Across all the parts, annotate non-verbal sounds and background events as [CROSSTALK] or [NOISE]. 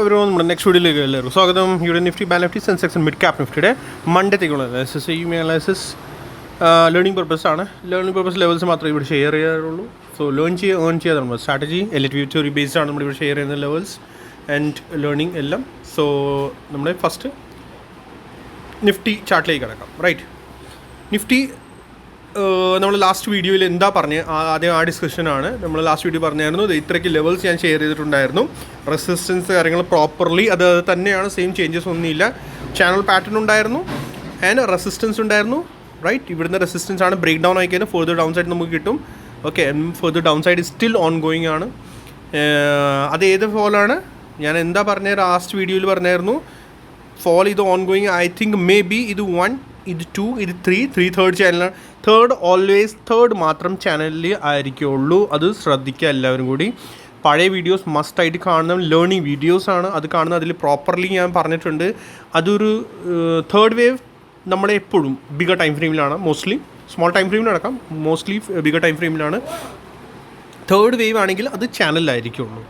Every നമ്മുടെ next വീഡിയോയിലേക്ക് എല്ലാവരും സ്വാഗതം. ഇവിടെ Nifty ban Nifty Sensex mid cap നിഫ്റ്റിയുടെ മണ്ടത്തേക്കുള്ള അനാലിസിസ് ഈ അനാലിസിസ് ലേണിംഗ് പർപ്പസ് ആണ്. ലേണിംഗ് പർപ്പസ് ലെവൽസ് മാത്രമേ ഇവിടെ ഷെയർ ചെയ്യാറുള്ളൂ. സോ ലേൺ ചെയ്യുക ഏൺ ചെയ്യാതെ നമ്മുടെ സ്ട്രാറ്റജി എലിറ്റ് ബേസ് ബേസ്ഡ് ആണ് നമ്മൾ ഇവിടെ ഷെയർ ചെയ്യുന്ന ലെവൽസ് ആൻഡ് ലേണിംഗ് എല്ലാം. സോ നമ്മുടെ ഫസ്റ്റ് നിഫ്റ്റി ചാർട്ടിലേക്ക് കിടക്കാം. റൈറ്റ് നിഫ്റ്റി നമ്മൾ ലാസ്റ്റ് വീഡിയോയിൽ എന്താ പറഞ്ഞ്? ആദ്യം ആ ഡിസ്കഷനാണ് നമ്മൾ ലാസ്റ്റ് വീഡിയോ പറഞ്ഞായിരുന്നു ഇത് ഇത്രയ്ക്ക് ലെവൽസ് ഞാൻ ഷെയർ ചെയ്തിട്ടുണ്ടായിരുന്നു. റെസിസ്റ്റൻസ് കാര്യങ്ങൾ പ്രോപ്പർലി അത് തന്നെയാണ് സെയിം ചേഞ്ചസ് ഒന്നുമില്ല. ചാനൽ പാറ്റേൺ ഉണ്ടായിരുന്നു ആൻഡ് റെസിസ്റ്റൻസ് ഉണ്ടായിരുന്നു. റൈറ്റ് ഇവിടുന്ന് റെസിസ്റ്റൻസ് ആണ് ബ്രേക്ക് ഡൗൺ ആയി കഴിഞ്ഞാൽ ഫെർദർ ഡൗൺ സൈഡ് നമുക്ക് കിട്ടും. Okay further downside still ongoing ആണ്. അത് ഏത് ഫോളാണ് ഞാൻ എന്താ പറഞ്ഞ ലാസ്റ്റ് വീഡിയോയിൽ പറഞ്ഞായിരുന്നു. ഫോൾ ഇത് on going I think may be ഇത് വൺ ഇത് ടു ഇത് ത്രീ ത്രീ തേർഡ് ചാനലാണ് തേർഡ് ഓൾവേസ് തേർഡ് മാത്രം ചാനലിൽ ആയിരിക്കുള്ളൂ. അത് ശ്രദ്ധിക്കുക എല്ലാവരും കൂടി. പഴയ വീഡിയോസ് മസ്റ്റായിട്ട് കാണുന്ന ലേണിംഗ് വീഡിയോസ് ആണ്. അത് കാണുന്ന അതിൽ പ്രോപ്പർലി ഞാൻ പറഞ്ഞിട്ടുണ്ട്. അതൊരു തേർഡ് വേവ് നമ്മളെ എപ്പോഴും ബിഗർ ടൈം ഫ്രെയിമിലാണ് മോസ്റ്റ്ലി സ്മോൾ ടൈം ഫ്രെയിമിൽ നടക്കാം. മോസ്റ്റ്ലി ബിഗർ ടൈം ഫ്രെയിമിലാണ് തേർഡ് വേവ് ആണെങ്കിൽ അത് ചാനലിലായിരിക്കുള്ളൂ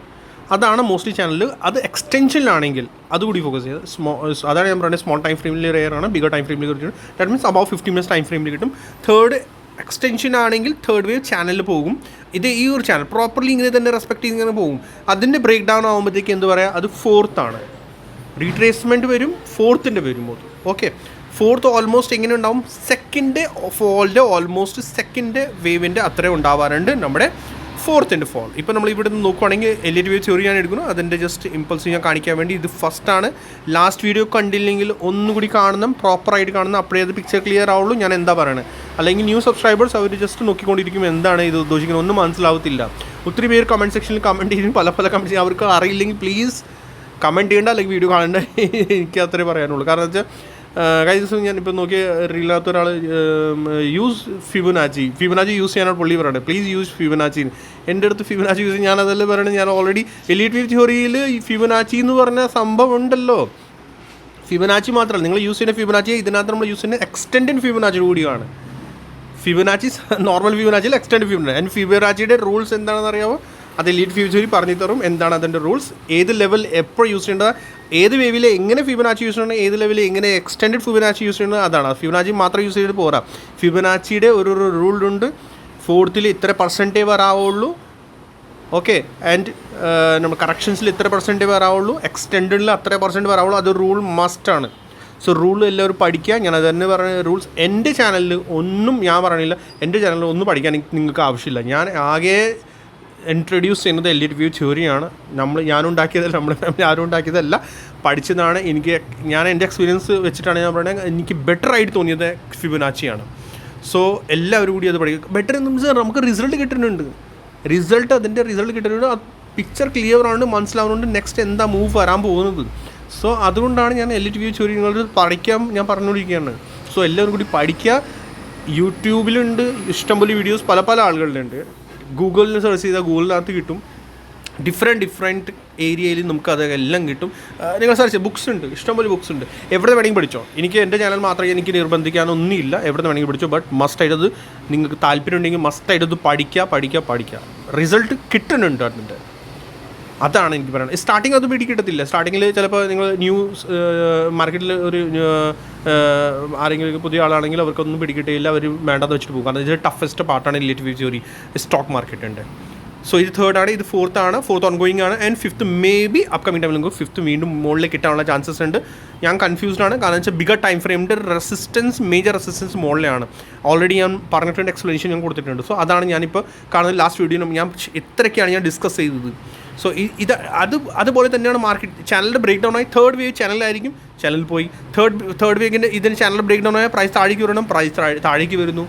അതാണ് മോസ്റ്റ്ലി ചാനൽ അത് എക്സ്റ്റൻഷനിലാണെങ്കിൽ അതുകൂടി ഫോക്കസ് ചെയ്ത്. സ്മോ അതാണ് ഞാൻ പറയുന്നത് സ്മോൾ ടൈം ഫ്രെയിമിൽ റെയർ ആണ് ബിഗർ ടൈം ഫ്രെയിമിൽ കിട്ടും. That means above fifty minutes time ഫ്രെയിമിൽ കിട്ടും. തേർഡ് എക്സ്റ്റൻഷൻ ആണെങ്കിൽ തേർഡ് വേവ് ചാനലിൽ പോകും. ഇത് ഈ ഒരു ചാനൽ പ്രോപ്പർലി ഇങ്ങനെ തന്നെ റെസ്പെക്ട് ചെയ്ത് ഇങ്ങനെ പോകും. അതിന്റെ ബ്രേക്ക് ഡൗൺ ആകുമ്പോഴത്തേക്ക് എന്ത് പറയുക അത് ഫോർത്ത് ആണ്. റീട്രേസ്മെന്റ് വരും ഫോർത്തിന്റെ വരും അത് ഓക്കെ ഫോർത്ത് ഓൾമോസ്റ്റ് എങ്ങനെ ഉണ്ടാവും? സെക്കൻഡ് ഫോളിന്റെ ഓൾമോസ്റ്റ് സെക്കൻഡ് വേവിന്റെ അത്രയും ഉണ്ടാവാറുണ്ട് നമ്മുടെ ഫോർത്തിന്റെ ഫോൾ ഇപ്പോൾ നമ്മൾ ഇവിടെ നിന്ന് നോക്കുവാണെങ്കിൽ എൽ ഇ ഡി വേവ് ചെറിയ ഞാൻ എടുക്കുന്നു. അതിന്റെ ജസ്റ്റ് ഇമ്പൾസ് ഞാൻ കാണിക്കാൻ വേണ്ടി ഇത് ഫസ്റ്റ് ആണ്. ലാസ്റ്റ് വീഡിയോ കണ്ടില്ലെങ്കിൽ ഒന്നുകൂടി കാണണം പ്രോപ്പറായിട്ട് കാണുന്ന അപ്പോഴേ അത് പിക്ചർ ക്ലിയർ ആവുള്ളൂ. ഞാൻ എന്താ പറയുന്നത് അല്ലെങ്കിൽ ന്യൂ സബ്സ്ക്രൈബേഴ്സ് അവർ ജസ്റ്റ് നോക്കിക്കൊണ്ടിരിക്കും എന്താണ് ഇത് ഉദ്ദേശിക്കുന്നത്. ഒന്നും മനസ്സിലാവത്തില്ല. ഒത്തിരി പേര് കമന്റ് സെക്ഷനിൽ കമന്റ് ചെയ്യും. പല പല കമന്റ് ചെയ്യും. അവർക്ക് അറിയില്ലെങ്കിൽ പ്ലീസ് കമന്റ് ചെയ്യേണ്ട അല്ലെങ്കിൽ വീഡിയോ കാണേണ്ട. എനിക്ക് അത്രേ പറയാനുള്ളൂ. കാരണം വെച്ചാൽ കഴിഞ്ഞ ദിവസം ഞാനിപ്പോൾ നോക്കിയ റീലാത്ത ഒരാൾ യൂസ് ഫിബുനാച്ചി ഫിബുനാച്ചി യൂസ് ചെയ്യാനാണ് പുള്ളി പറയുന്നത് പ്ലീസ് യൂസ് ഫിബുനാച്ചി എന്റെ അടുത്ത് ഫിബുനാച്ചി യൂസ് ഞാൻ അതല്ലേ പറയുന്നത് ഞാൻ ഓൾറെഡി എലീറ്റ് വിത്ത് തിയോറിയിൽ ഫിബുനാച്ചി എന്ന് പറഞ്ഞ സംഭവം ഉണ്ടല്ലോ. ഫിബനാച്ചി മാത്രമല്ല നിങ്ങൾ യൂസ് ചെയ്യുന്ന ഫിബനാച്ചി ഇതിനകത്ത് നമ്മൾ യൂസ് ചെയ്യുന്ന എക്സ്റ്റെൻഡ് ഫിബനാച്ചി കൂടിയാണ് ഫിബനാച്ചി നോർമൽ ഫിബനാച്ചിയിൽ എക്സ്റ്റൻഡ് ഫിബനാച്ചി ആൻഡ് ഫിബനാച്ചിയുടെ റൂൾസ് എന്താണെന്ന് അറിയാമോ അത് ലീഡ് ഫ്യൂച്ചറിൽ പറഞ്ഞു തരും. എന്താണ് അതിന്റെ റൂൾസ്? ഏത് ലെവൽ എപ്പോൾ യൂസ് ചെയ്യേണ്ടത്? ഏത് വേവിൽ എങ്ങനെ ഫിബനാച്ചി യൂസ് ചെയ്യണം? ഏത് ലെവലിൽ എങ്ങനെ എക്സ്റ്റൻഡ് ഫിബനാച്ചി യൂസ് ചെയ്യണം അതാണ്. ഫിബനാച്ചി മാത്രം യൂസ് ചെയ്തിട്ട് പോരാ. ഫിബനാച്ചിയുടെ ഒരു ഉണ്ട്. ഫോർത്തിൽ ഇത്ര പെർസെന്റേ വരാവുള്ളൂ. ഓക്കെ ആൻഡ് നമ്മൾ കറക്ഷൻസിൽ ഇത്ര പെർസെന്റേ വരാവുള്ളൂ. എക്സ്റ്റൻഡിൽ അത്ര പെർസെന്റ് വരാവുള്ളൂ. അത് റൂൾ മസ്റ്റ് ആണ്. സോ റൂൾ എല്ലാവരും പഠിക്കുക. ഞാൻ അത് തന്നെ പറഞ്ഞ റൂൾസ് എന്റെ ചാനലിൽ ഒന്നും ഞാൻ പറഞ്ഞില്ല. എന്റെ ചാനലിൽ ഒന്നും പഠിക്കാൻ നിങ്ങൾക്ക് ആവശ്യമില്ല. ഞാൻ ആകെ ഇൻട്രൊഡ്യൂസ് ചെയ്യുന്നത് എൽ ഇ വ്യൂ തിയറിയാണ് നമ്മൾ ഞാനുണ്ടാക്കിയതല്ല നമ്മൾ ആരും ഉണ്ടാക്കിയതല്ല പഠിച്ചതാണ് എനിക്ക് ഞാൻ എന്റെ എക്സ്പീരിയൻസ് വെച്ചിട്ടാണ് ഞാൻ പറയുന്നത്. എനിക്ക് ബെറ്റർ ആയിട്ട് തോന്നിയത് ഫിബനാച്ചിയാണ്. സോ എല്ലാവരും കൂടി അത് പഠിക്കും ബെറ്റർ എന്ന് വെച്ചാൽ നമുക്ക് റിസൾട്ട് കിട്ടുന്നുണ്ട്. റിസൾട്ട് അതിന്റെ റിസൾട്ട് കിട്ടുന്നുണ്ട്. ആ പിക്ചർ ക്ലിയർ ആണ് മനസ്സിലാവുന്നുണ്ട്. നെക്സ്റ്റ് എന്താ മൂവ് വരാൻ പോകുന്നത്. സോ അതുകൊണ്ടാണ് ഞാൻ എൽ ഇ വ്യൂ തിയറി നിങ്ങൾ പഠിക്കാൻ ഞാൻ പറഞ്ഞുകൊണ്ടിരിക്കുകയാണ്. സോ എല്ലാവരും കൂടി പഠിക്കുക യൂട്യൂബിലുണ്ട് ഇഷ്ടംപോലെ വീഡിയോസ് പല പല ആളുകളുണ്ട് ഗൂഗിളിൽ സെർച്ച് ചെയ്താൽ ഗൂഗിളിനകത്ത് കിട്ടും. ഡിഫറെന്റ് ഡിഫറെന്റ് ഏരിയയിൽ നമുക്ക് അതെല്ലാം കിട്ടും. നിങ്ങൾ സെർച്ച് ബുക്സ് ഉണ്ട്. ഇഷ്ടംപോലെ ബുക്സ് ഉണ്ട്. എവിടെ വേണമെങ്കിൽ പഠിച്ചോ. എനിക്ക് എന്റെ ചാനൽ മാത്രമേ എനിക്ക് നിർബന്ധിക്കാനൊന്നുമില്ല. എവിടെ വേണമെങ്കിൽ പഠിച്ചോ. ബട്ട് മസ്റ്റ് ആയിട്ടത് നിങ്ങൾക്ക് താല്പര്യം ഉണ്ടെങ്കിൽ മസ്റ്റ് ആയിട്ടത് പഠിക്കുക പഠിക്കുക പഠിക്കുക. റിസൾട്ട് കിട്ടുന്നുണ്ട് അതിന്റെ. അതാണ് എനിക്ക് പറയുന്നത് സ്റ്റാർട്ടിങ് അത് പിടിക്കിട്ടത്തില്ല സ്റ്റാർട്ടിങ്ങിൽ ചിലപ്പോൾ നിങ്ങൾ ന്യൂ മാർക്കറ്റിൽ ഒരു ആരെങ്കിലും പുതിയ ആളാണെങ്കിൽ അവർക്കൊന്നും പിടിക്കിട്ടില്ല അവർ വേണ്ടെന്ന് വെച്ചിട്ട് പോകും. കാരണം ഇത് ടഫസ്റ്റ് പാർട്ടാണ് റിലേറ്റീവ് തിയറി സ്റ്റോക്ക് മാർക്കറ്റിന്റെ സോ ഇത് തേർഡ് ആണ് ഇത് ഫോർത്ത് ആണ് ഫോർത്ത് ഓൺ ഗോയിങ് ആണ് and fifth may be upcoming ടൈമിൽ നിങ്ങൾക്ക് ഫിഫ്ത്ത് വീണ്ടും മുകളിലേക്ക് കിട്ടാനുള്ള ചാൻസസ് ഉണ്ട്. ഞാൻ കൺഫ്യൂസ്ഡ് ആണ്. കാരണം വെച്ചാൽ ബിഗർ ടൈം ഫ്രെയിമിന്റെ റെസിസ്റ്റൻസ് മേജർ റെസിസ്റ്റൻസ് മുകളിലാണ്. ഓൾറെഡി ഞാൻ പറഞ്ഞിട്ടുണ്ട് എക്സ്പ്ലനേഷൻ ഞാൻ കൊടുത്തിട്ടുണ്ട്. സോ അതാണ് ഞാനിപ്പോൾ കാണുന്ന ലാസ്റ്റ് വീഡിയോ ഞാൻ എത്രയൊക്കെയാണ് ഞാൻ ഡിസ്കസ് ചെയ്തത്. സോ ഇത് അത് അതുപോലെ തന്നെയാണ് മാർക്കറ്റ് ചാനലിന്റെ ബ്രേക്ക് ഡൗൺ ആയി. തേർഡ് വേവ് ചാനലായിരിക്കും ചാനൽ പോയി. തേർഡ് തേർഡ് വേവിന്റെ ഇതിന് ചാനൽ ബ്രേക്ക് ഡൗൺ ആയ പ്രൈസ് താഴേക്ക് വരണം. പ്രൈസ് താഴേക്ക് വരുന്നു.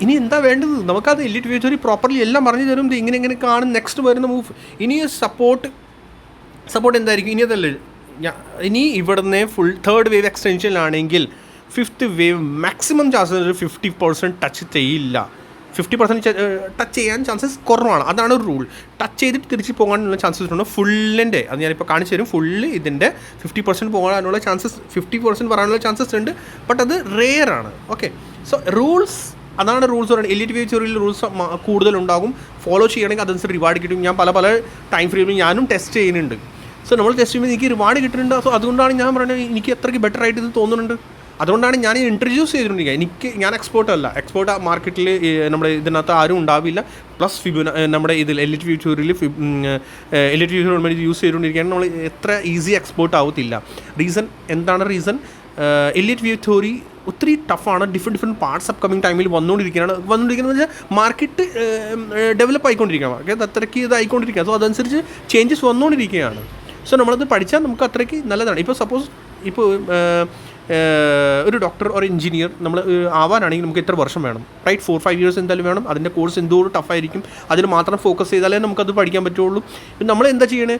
ഇനി എന്താ വേണ്ടത്? നമുക്കത് എലിറ്റ് വേച്ചൊരു പ്രോപ്പർലി എല്ലാം പറഞ്ഞു തരും. ഇത് ഇങ്ങനെ ഇങ്ങനെ കാണും. നെക്സ്റ്റ് വരുന്ന മൂവ് ഇനി സപ്പോർട്ട് സപ്പോർട്ട് എന്തായിരിക്കും? ഇനി അതല്ലേ. ഇനി ഇവിടുന്ന് full third wave എക്സ്റ്റൻഷനിലാണെങ്കിൽ fifth wave maximum chance fifty percent touch ചെയ്യില്ല. ഫിഫ്റ്റി പെർസെന്റ് ടച്ച് ചെയ്യാൻ ചാൻസസ് കുറവാണ്. അതാണ് ഒരു റൂൾ ടച്ച് ചെയ്തിട്ട് തിരിച്ച് പോകാനുള്ള ചാൻസസ് ഉണ്ട്. ഫുള്ളിന്റെ അത് ഞാനിപ്പോൾ കാണിച്ചു തരും. ഫുള്ള് ഇതിന്റെ ഫിഫ്റ്റി പെർസെന്റ് പോകാനുള്ള ചാൻസസ് ഫിഫ്റ്റി പെർസെന്റ് പറയാനുള്ള ചാൻസസ് ഉണ്ട്. ബട്ട് അത് റെയർ ആണ്. ഓക്കെ സോ റൂൾസ് അതാണ് റൂൾസ് പറയുന്നത്. എലിറ്റ് വേവ് ചെറിയ റൂൾസ് കൂടുതലുണ്ടാകും. ഫോളോ ചെയ്യണമെങ്കിൽ അതനുസരിച്ച് റിവാർഡ് കിട്ടും. ഞാൻ പല പല ടൈം ഫ്രെയിമിൽ ഞാനും ടെസ്റ്റ് ചെയ്യുന്നുണ്ട്. സോ നമ്മൾ ടെസ്റ്റ് ചെയ്യുമ്പോൾ എനിക്ക് റിവാർഡ് കിട്ടുന്നുണ്ട്. സോ അതുകൊണ്ടാണ് ഞാൻ പറയുന്നത് എനിക്ക് അത്രയ്ക്ക് ബെറ്റർ ആയിട്ട് ഇത് തോന്നുന്നുണ്ട്. അതുകൊണ്ടാണ് ഞാൻ ഇൻട്രൊഡ്യൂസ് ചെയ്തിട്ടുണ്ടെങ്കിൽ എനിക്ക് ഞാൻ എക്സ്പോർട്ട് അല്ല. എക്സ്പോർട്ട് മാർക്കറ്റിൽ നമ്മുടെ ഇതിനകത്ത് ആരും ഉണ്ടാവില്ല. പ്ലസ് ഫിബുന നമ്മുടെ ഇതിൽ എലിറ്റ് ഫ്യൂച്ചറിൽ എലിറ്റ് ഫ്യൂച്ചർ യൂസ് ചെയ്തുകൊണ്ടിരിക്കുകയാണ്. നമ്മൾ എത്ര ഈസി എക്സ്പോർട്ട് ആവത്തില്ല. റീസൺ എന്താണ് റീസൺ എലിറ്റ് വ്യൂ തിയറി ഒത്തിരി ടഫാണ് ഡിഫറെന്റ് ഡിഫറെന്റ് പാർട്സ് അപ്കമിങ് ടൈമിൽ വന്നുകൊണ്ടിരിക്കുകയാണ് വന്നുകൊണ്ടിരിക്കുന്നത് വെച്ചാൽ മാർക്കറ്റ് ഡെവലപ്പ് ആയിക്കൊണ്ടിരിക്കുകയാണ്. മാർക്കറ്റ് അത്രയ്ക്ക് ഇതായിക്കൊണ്ടിരിക്കുകയാണ്. സോ അതനുസരിച്ച് ചേഞ്ചസ് വന്നുകൊണ്ടിരിക്കുകയാണ് സോ നമ്മളത് പഠിച്ചാൽ നമുക്ക് അത്രയ്ക്ക് നല്ലതാണ്. ഇപ്പോൾ സപ്പോസ് ഇപ്പോൾ ഒരു ഡോക്ടർ ഒരു എഞ്ചിനീയർ നമ്മൾ ആവാനാണെങ്കിൽ നമുക്ക് എത്ര വർഷം വേണം. റൈറ്റ് ഫോർ ഫൈവ് ഇയേഴ്സ് എന്തായാലും വേണം. അതിന്റെ കോഴ്സ് എന്തോരം ടഫായിരിക്കും അതിൽ മാത്രം ഫോക്കസ് ചെയ്താലേ നമുക്കത് പഠിക്കാൻ പറ്റുള്ളൂ. നമ്മൾ എന്താ ചെയ്യണേ?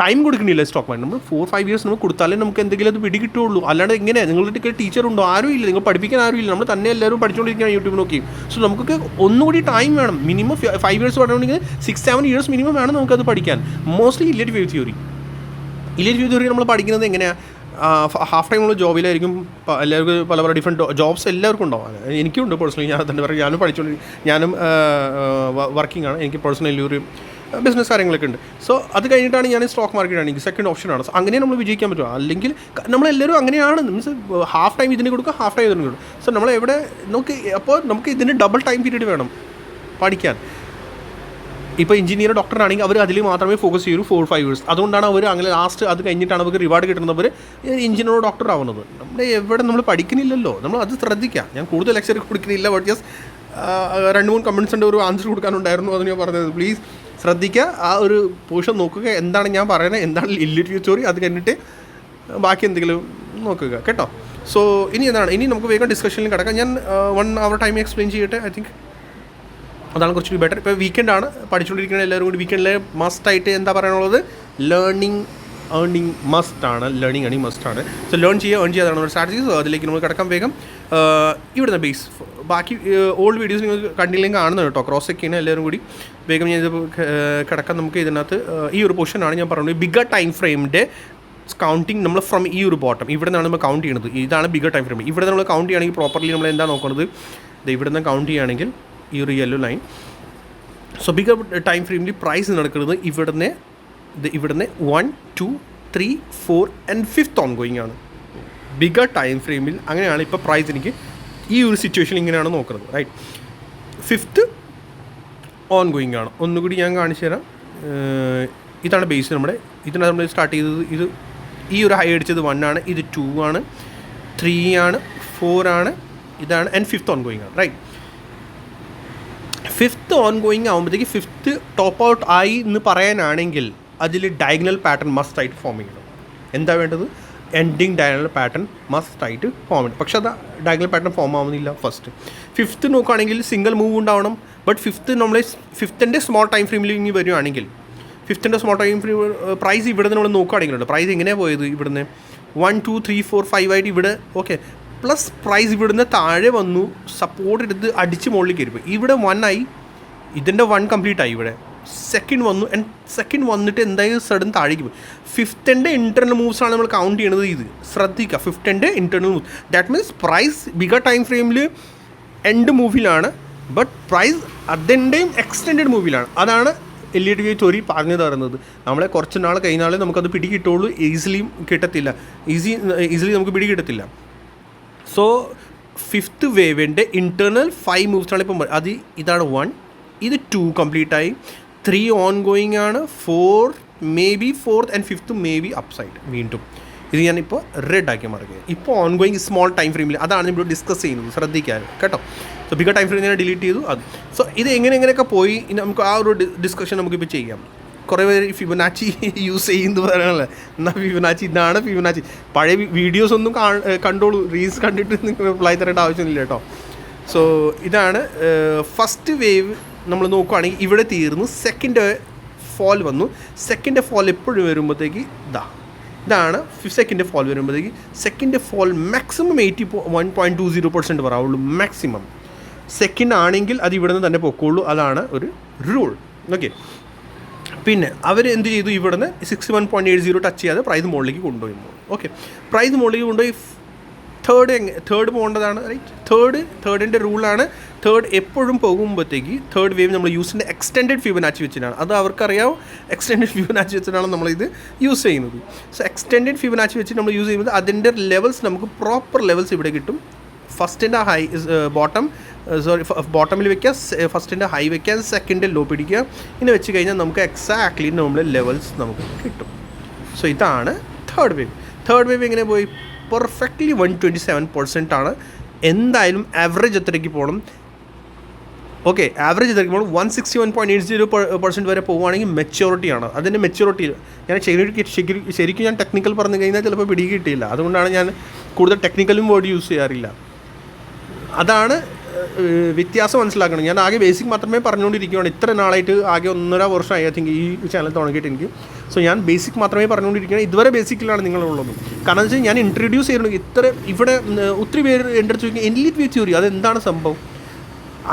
ടൈം കൊടുക്കണില്ല സ്റ്റോക്ക് മാർക്കറ്റ് നമ്മൾ ഫോർ ഫൈവ് ഇയേഴ്സ് നമുക്ക് കൊടുത്താലേ നമുക്ക് എന്തെങ്കിലും അത് പിടി കിട്ടുള്ളൂ അല്ലാണ്ട് എങ്ങനെ? നിങ്ങളുടെ ടീച്ചർ ഉണ്ടോ? ആരും ഇല്ല. നിങ്ങൾ പഠിപ്പിക്കാൻ ആരും ഇല്ല. നമ്മൾ തന്നെ എല്ലാവരും പഠിച്ചുകൊണ്ടിരിക്കുകയാണ് യൂട്യൂബ് നോക്കി. സോ നമുക്കൊക്കെ ഒന്നുകൂടി ടൈം വേണം. മിനിമം ഫൈവ് ഇയേഴ്സ് പഠിക്കണമെങ്കിൽ സിക്സ് സെവൻ ഇയേഴ്സ് മിനിമം വേണം നമുക്കത് പഠിക്കാൻ. Mostly Elliott wave theory Elliott wave theory നമ്മൾ പഠിക്കുന്നത് എങ്ങനെയാണ് ഹാഫ് ടൈം നമ്മൾ ജോബിലായിരിക്കും എല്ലാവർക്കും പല പല ഡിഫറെന്റ് ജോബ്സ് എല്ലാവർക്കും ഉണ്ടാവും. എനിക്കുണ്ട് പേഴ്സണലി ഞാൻ തന്നെ പറയും ഞാനും പഠിച്ചുകൊണ്ട് ഞാനും വർക്കിംഗ് ആണ്. എനിക്ക് പേഴ്സണലി ഒരു ബിസിനസ് കാര്യങ്ങളൊക്കെ ഉണ്ട്. സോ അത് കഴിഞ്ഞിട്ടാണ് ഞാൻ സ്റ്റോക്ക് മാർക്കറ്റ് എനിക്ക് സെക്കൻഡ് ഓപ്ഷനാണ് സോ അങ്ങനെ നമ്മൾ വിജയിക്കാൻ പറ്റുമോ അല്ലെങ്കിൽ നമ്മളെല്ലാവരും അങ്ങനെയാണ്. മീൻസ് ഹാഫ് ടൈം ഇതിന് കൊടുക്കുക ഹാഫ് ടൈം ഇതിന് കൊടുക്കും സോ നമ്മൾ എവിടെ നമുക്ക് അപ്പോൾ നമുക്ക് ഇതിന് ഡബിൾ ടൈം പീരീഡ് വേണം പഠിക്കാൻ. ഇപ്പോൾ എഞ്ചിനീയർ ഡോക്ടറാണെങ്കിൽ അവർ അതിൽ മാത്രമേ ഫോക്കസ് ചെയ്യൂ ഫോർ ഫൈവ് ഇയേഴ്സ് അതുകൊണ്ടാണ് അവർ അങ്ങനെ ലാസ്റ്റ് അത് കഴിഞ്ഞിട്ടാണ് അവർക്ക് റിവാർഡ് കിട്ടുന്നവർ എഞ്ചിനീയറോ ഡോക്ടർ ആവുന്നത്. നമ്മുടെ എവിടെ നമ്മൾ പഠിക്കുന്നില്ലല്ലോ നമ്മൾ അത് ശ്രദ്ധിക്കാം. ഞാൻ കൂടുതൽ ലെക്ചർ കൊടുക്കുന്നില്ല ബട്ട് ജസ്റ്റ് രണ്ട് മൂന്ന് കമൻസിന്റെ ഒരു ആൻസർ കൊടുക്കാനുണ്ടായിരുന്നു അത് ഞാൻ പറഞ്ഞത്. പ്ലീസ് ശ്രദ്ധിക്കുക ആ ഒരു പോഷൻ നോക്കുക. എന്താണ് ഞാൻ പറയുന്നത് എന്താണ് ഇല്ലിറ്റ് സ്റ്റോറി അത് കഴിഞ്ഞിട്ട് ബാക്കി എന്തെങ്കിലും നോക്കുക. കേട്ടോ? സോ ഇനി എന്താണ്? ഇനി നമുക്ക് വേഗം ഡിസ്കഷനിൽ കിടക്കാം. ഞാൻ വൺ അവർ ടൈം എക്സ്പ്ലെയിൻ ചെയ്യട്ടെ? ഐ തിങ്ക് അതാണ് കുറച്ചുകൂടി ബെറ്റർ ഇപ്പോൾ വീക്കെൻഡാണ് പഠിച്ചുകൊണ്ടിരിക്കുന്ന എല്ലാവരും കൂടി വീക്കെൻഡിൽ മസ്റ്റായിട്ട് എന്താ പറയാനുള്ളത്? ലേണിംഗ് ഏർണിംഗ് മസ്റ്റ് ആണ്. ലേണിംഗ് ഏണിംഗ് മസ്റ്റ് ആണ്. സോ ലേൺ ചെയ്യുക ഏൺ ചെയ്യുക ഒരു സ്ട്രാറ്റജി സോ അതിലേക്ക് നമ്മൾ കിടക്കാൻ വേഗം. ഇവിടുന്ന് ബേസ് ബാക്കി ഓൾഡ് വീഡിയോസ് നിങ്ങൾ കണ്ടില്ലെങ്കിൽ കാണുന്നത് കേട്ടോ. ക്രോസ് ഒക്കെയാണ് എല്ലാവരും കൂടി. വേഗം ഞാൻ കിടക്കാൻ നമുക്ക് ഇതിനകത്ത്. ഈ ഒരു പൊസിഷനാണ് ഞാൻ പറഞ്ഞത്. ബിഗർ ടൈം ഫ്രെയിമിന്റെ കൗണ്ടിങ് നമ്മൾ ഫ്രം ഈ ഒരു ബോട്ടം ഇവിടെ നിന്നാണ് നമ്മൾ കൗണ്ട് ചെയ്യുന്നത്. ഇതാണ് ബിഗർ ടൈം ഫ്രെയിം ഇവിടെ നമ്മൾ കൗണ്ട് ചെയ്യുകയാണെങ്കിൽ പ്രോപ്പർലി നമ്മൾ എന്താ നോക്കുന്നത് ഇവിടെ നിന്ന് കൗണ്ട് ചെയ്യുകയാണെങ്കിൽ ഈ ഒരു yellow line so bigger time ഫ്രെയിമിൽ പ്രൈസ് നടക്കുന്നത് ഇവിടുന്ന് ഇവിടുന്ന് one two three four and fifth on going ആണ് ബിഗർ ടൈം ഫ്രെയിമിൽ അങ്ങനെയാണ് ഇപ്പോൾ പ്രൈസ് എനിക്ക് ഈ ഒരു സിറ്റുവേഷൻ ഇങ്ങനെയാണ് നോക്കുന്നത് റൈറ്റ് ഫിഫ്ത്ത് ഓൺ ഗോയിങ് ആണ്. ഒന്നുകൂടി ഞാൻ കാണിച്ചു തരാം. ഇതാണ് ബേസ് നമ്മുടെ. ഇതിനകത്ത് നമ്മൾ സ്റ്റാർട്ട് ചെയ്തത്. ഇത് ഈ ഒരു ഹൈ അടിച്ചത് വൺ ആണ്. ഇത് ടു ആണ്. ത്രീ ആണ്. ഫോർ ആണ്. ഇതാണ് ആൻഡ് ഫിഫ്ത്ത് ഓൺ ഗോയിങ് ആണ് റൈറ്റ് ഫിഫ്ത്ത് ഓൺ ഗോയിങ് ആകുമ്പോഴത്തേക്ക് ഫിഫ്ത്ത് ടോപ്പ് ഔട്ട് ആയി എന്ന് പറയാനാണെങ്കിൽ അതിൽ ഡയഗ്നൽ പാറ്റേൺ മസ്റ്റ് ആയിട്ട് ഫോം ചെയ്യണം. എന്താ വേണ്ടത്? എൻഡിങ് ഡയഗ്നൽ പാറ്റേൺ മസ്റ്റ് ആയിട്ട് ഫോം ചെയ്യണം. പക്ഷേ അത് ഡയഗ്നൽ പാറ്റേൺ ഫോം ആവുന്നില്ല ഫസ്റ്റ് ഫിഫ്ത്ത് നോക്കുകയാണെങ്കിൽ സിംഗിൾ മൂവ് ഉണ്ടാവണം. ബട്ട് ഫിഫ്ത്ത് നമ്മൾ ഫിഫ്ത്തിന്റെ സ്മോൾ ടൈം ഫ്രെയിമിൽ ഇനി വരുവാണെങ്കിൽ ഫിഫ്ത്തിന്റെ സ്മോൾ ടൈം ഫ്രെയിം പ്രൈസ് ഇവിടെ നമ്മൾ നോക്കുകയാണെങ്കിലുണ്ട് പ്രൈസ് എങ്ങനെയാണ് പോയത് ഇവിടുന്ന്? One two three four five ആയിട്ട് ഇവിടെ ഓക്കെ പ്ലസ് പ്രൈസ് ഇവിടുന്ന് താഴെ വന്നു സപ്പോർട്ട് എടുത്ത് അടിച്ച് മുകളിലേക്ക് വരും. ഇവിടെ വൺ ആയി ഇതിന്റെ വൺ കംപ്ലീറ്റ് ആയി ഇവിടെ. സെക്കൻഡ് വന്നു ആൻഡ് സെക്കൻഡ് വന്നിട്ട് എന്തായാലും സഡൻ താഴേക്ക് പോയി ഫിഫ്ത്തിന്റെ ഇന്റർണൽ മൂവ്സ് ആണ് നമ്മൾ കൗണ്ട് ചെയ്യുന്നത് ഇത്. ശ്രദ്ധിക്കുക ഫിഫ്ത്തിന്റെ internal move that means price bigger time ഫ്രെയിമിൽ എൻഡ് മൂവിലാണ് ബട്ട് പ്രൈസ് അതിന്റെയും എക്സ്റ്റെൻഡ് മൂവിലാണ് അതാണ് എൽ ഇ ഡി ചൊരി പറഞ്ഞു തരുന്നത് നമ്മളെ കുറച്ച് നാൾ കഴിഞ്ഞാൽ നമുക്കത് പിടി കിട്ടുള്ളൂ ഈസിലിയും കിട്ടത്തില്ല. ഈസി ഈസിലി നമുക്ക് പിടി കിട്ടത്തില്ല സോ ഫിഫ്ത്ത് വേവിന്റെ ഇന്റേർണൽ ഫൈവ് മൂവ്സാണ് ഇപ്പം അത് ഇതാണ് വൺ ഇത് ടു കംപ്ലീറ്റ് ആയി. ത്രീ ഓൺ ഗോയിങ് ആണ്. Four may be fourth and fifth may be upside വീണ്ടും. ഇത് ഞാനിപ്പോൾ റെഡ് ആക്കി മാറുകയാണ് ഇപ്പോൾ ഓൺ ഗോയിങ് സ്മോൾ ടൈം ഫ്രെയിമിൽ അതാണ് ഇവിടെ ഡിസ്കസ് ചെയ്യുന്നത്. ശ്രദ്ധിക്കാൻ കേട്ടോ? സോ ബിഗർ ടൈം ഫ്രെയിം ഞാൻ ഡിലീറ്റ് ചെയ്തു. അത്. സോ ഇത് എങ്ങനെ എങ്ങനെയൊക്കെ പോയി? നമുക്ക് ആ ഒരു ഡിസ്കഷൻ നമുക്കിപ്പോൾ ചെയ്യാം. കുറേ പേര് ഫിബനാച്ചി യൂസ് [LAUGHS] ചെയ്യുന്നു പറയാനല്ലേ എന്നാൽ ഫിബനാച്ചി? ഇതാണ് ഫിബനാച്ചി. പഴയ വീഡിയോസ് ഒന്നും കാ- കണ്ടോളൂ. റീൽസ് കണ്ടിട്ട് നിങ്ങൾ റിപ്ലൈ തരേണ്ട ആവശ്യമില്ല കേട്ടോ. സോ ഇതാണ് ഫസ്റ്റ് വേവ് നമ്മൾ നോക്കുകയാണെങ്കിൽ ഇവിടെ തീർന്നു. സെക്കൻഡ് ഫോൾ വന്നു. സെക്കൻഡ് ഫോൾ എപ്പോഴും വരുമ്പോഴത്തേക്ക് ഇതാ ഇതാണ് സെക്കൻഡ് ഫോൾ വരുമ്പോഴത്തേക്ക് second fall maximum eighty one point two zero percent പറയാവുള്ളൂ maximum second ആണെങ്കിൽ അത് ഇവിടെ നിന്ന് തന്നെ പൊക്കോളൂ. അതാണ് ഒരു റൂൾ ഓക്കെ പിന്നെ അവർ എന്ത് ചെയ്തു ഇവിടുന്ന് six one point eight zero touch ചെയ്യാതെ പ്രൈസ് മുകളിലേക്ക് കൊണ്ടുപോയി. ഓക്കെ പ്രൈസ് മുകളിലേക്ക് കൊണ്ടുപോയി. തേർഡ് തേർഡ് പോകേണ്ടതാണ് റൈറ്റ് തേർഡ് തേർഡിന്റെ റൂളാണ് തേർഡ് എപ്പോഴും പോകുമ്പോഴത്തേക്ക് തേർഡ് വേവ് നമ്മൾ യൂസ് ചെയ്യുന്ന എക്സ്റ്റെൻഡ് ഫിബനാച്ചി വെച്ചിട്ടാണ്. അത് അവർക്കറിയാവും? എക്സ്റ്റെൻഡ് ഫിബനാച്ചി വെച്ചിട്ടാണ് നമ്മളിത് യൂസ് ചെയ്യുന്നത്. സോ എക്സ്റ്റെൻഡ് ഫിബനാച്ചി വെച്ച് നമ്മൾ യൂസ് ചെയ്യുന്നത് അതിന്റെ ലെവൽസ് നമുക്ക് പ്രോപ്പർ ലെവൽസ് ഇവിടെ കിട്ടും. ഫസ്റ്റിന്റെ ഹൈ ബോട്ടം സോറി ബോട്ടമിൽ വെക്കുക ഫസ്റ്റിന്റെ ഹൈ വെക്കുക സെക്കൻഡിൽ ലോ പിടിക്കുക. ഇങ്ങനെ വെച്ച് കഴിഞ്ഞാൽ നമുക്ക് എക്സാക്ട്ലി നമ്മുടെ ലെവൽസ് നമുക്ക് കിട്ടും. സോ ഇതാണ് തേർഡ് വേവ് തേർഡ് വേവ് എങ്ങനെ പോയി? Perfectly one twenty seven percent ആണ്. എന്തായാലും ആവറേജ് എത്രയ്ക്ക് പോകണം okay average എത്രയ്ക്ക് one sixty one point eight zero percent വരെ പോവുകയാണെങ്കിൽ മെച്ചോറിറ്റി ആണ്. അതിന്റെ മെച്ചോറിറ്റി ഞാൻ ശരിക്കും ശരിക്കും ഞാൻ ടെക്നിക്കൽ പറഞ്ഞു കഴിഞ്ഞാൽ ചിലപ്പോൾ പിടി കിട്ടിയില്ല അതുകൊണ്ടാണ് ഞാൻ കൂടുതൽ ടെക്നിക്കലും വേർഡ് യൂസ് ചെയ്യാറില്ല. അതാണ് വ്യത്യാസം മനസ്സിലാക്കണം ഞാൻ ആകെ ബേസിക് മാത്രമേ പറഞ്ഞുകൊണ്ടിരിക്കുകയാണ് ഇത്ര നാളായിട്ട് ആകെ ഒന്നര വർഷമായി ഐ തിങ്ക് ഈ ചാനൽ തുടങ്ങിയിട്ട് എനിക്ക്. സോ ഞാൻ ബേസിക് മാത്രമേ പറഞ്ഞുകൊണ്ടിരിക്കുകയാണ്. ഇതുവരെ ബേസിക്കിലാണ് നിങ്ങളുള്ളത്. കാരണം എന്ന് വെച്ചാൽ ഞാൻ ഇൻട്രൊഡ്യൂസ് ചെയ്യുന്നത് ഇത്ര ഇവിടെ ഒത്തിരി പേര് എന്റെ അടുത്ത് ചോദിക്കും എൻലിറ്റ് വ്യൂ തിയറി അതെന്താണ് സംഭവം?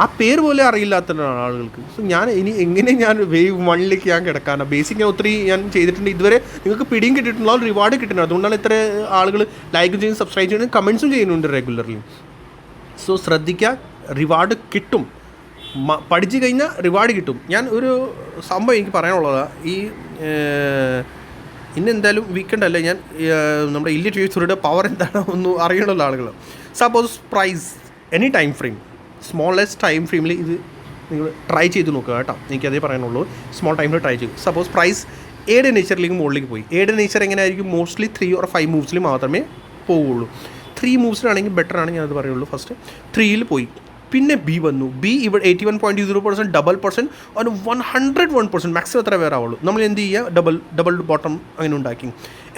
ആ പേര് പോലെ അറിയില്ലാത്ത ആളുകൾക്ക്. സോ ഞാൻ ഇനി എങ്ങനെ ഞാൻ വേവ് വണ്ണിലേക്ക് ഞാൻ കിടക്കാനാണ് ബേസിക് ഞാൻ ഒത്തിരി ഞാൻ ചെയ്തിട്ടുണ്ട്. ഇതുവരെ നിങ്ങൾക്ക് പിടിയും കിട്ടിയിട്ടുള്ള റിവാർഡ് കിട്ടുന്നത് അതുകൊണ്ടാണ് ഇത്ര ആളുകൾ ലൈക്ക് ചെയ്യും സബ്സ്ക്രൈബ് ചെയ്യുന്നത് കമൻസും ചെയ്യുന്നുണ്ട് റെഗുലർലി സോ ശ്രദ്ധിക്കുക റിവാർഡ് കിട്ടും. പഠിച്ചു കഴിഞ്ഞാൽ റിവാർഡ് കിട്ടും. ഞാൻ ഒരു സംഭവം എനിക്ക് പറയാനുള്ളതാണ് ഈ ഇന്നെന്തായാലും വീക്കെൻഡ് അല്ലേ ഞാൻ നമ്മുടെ ഇല്ലിറ്റ് വ്യൂസറുടെ പവർ എന്താണ് ഒന്ന് അറിയണമല്ലോ ആളുകൾ. Suppose price any time frame smallest time ഫ്രെയിമിൽ ഇത് നിങ്ങൾ ട്രൈ ചെയ്ത് നോക്കുക കേട്ടോ. എനിക്കതേ പറയാനുള്ളൂ. സ്മോൾ ടൈമിൽ ട്രൈ ചെയ്യും. സപ്പോസ് പ്രൈസ് ഏഡ് നേച്ചറിലേക്ക് മുകളിലേക്ക് പോയി? ഏഡ് നേച്ചർ എങ്ങനെയായിരിക്കും? മോസ്റ്റ്ലി ത്രീ ഓർ ഫൈവ് മൂവ്സിൽ മാത്രമേ പോവുള്ളൂ. ത്രീ മൂവ്സിലാണെങ്കിൽ ബെറ്റർ ആണ് ഞാനത് പറയുള്ളൂ. ഫസ്റ്റ് ത്രീയിൽ പോയി. പിന്നെ ബി വന്നു. ബി ഇവിടെ eighty one point zero percent double percent ഒരു one hundred one percent maximum എത്ര വേറെ ആവുള്ളൂ. നമ്മൾ എന്ത് ചെയ്യുക? ഡബിൾ ഡബിൾ ബോട്ടം അങ്ങനെ ഉണ്ടാക്കി.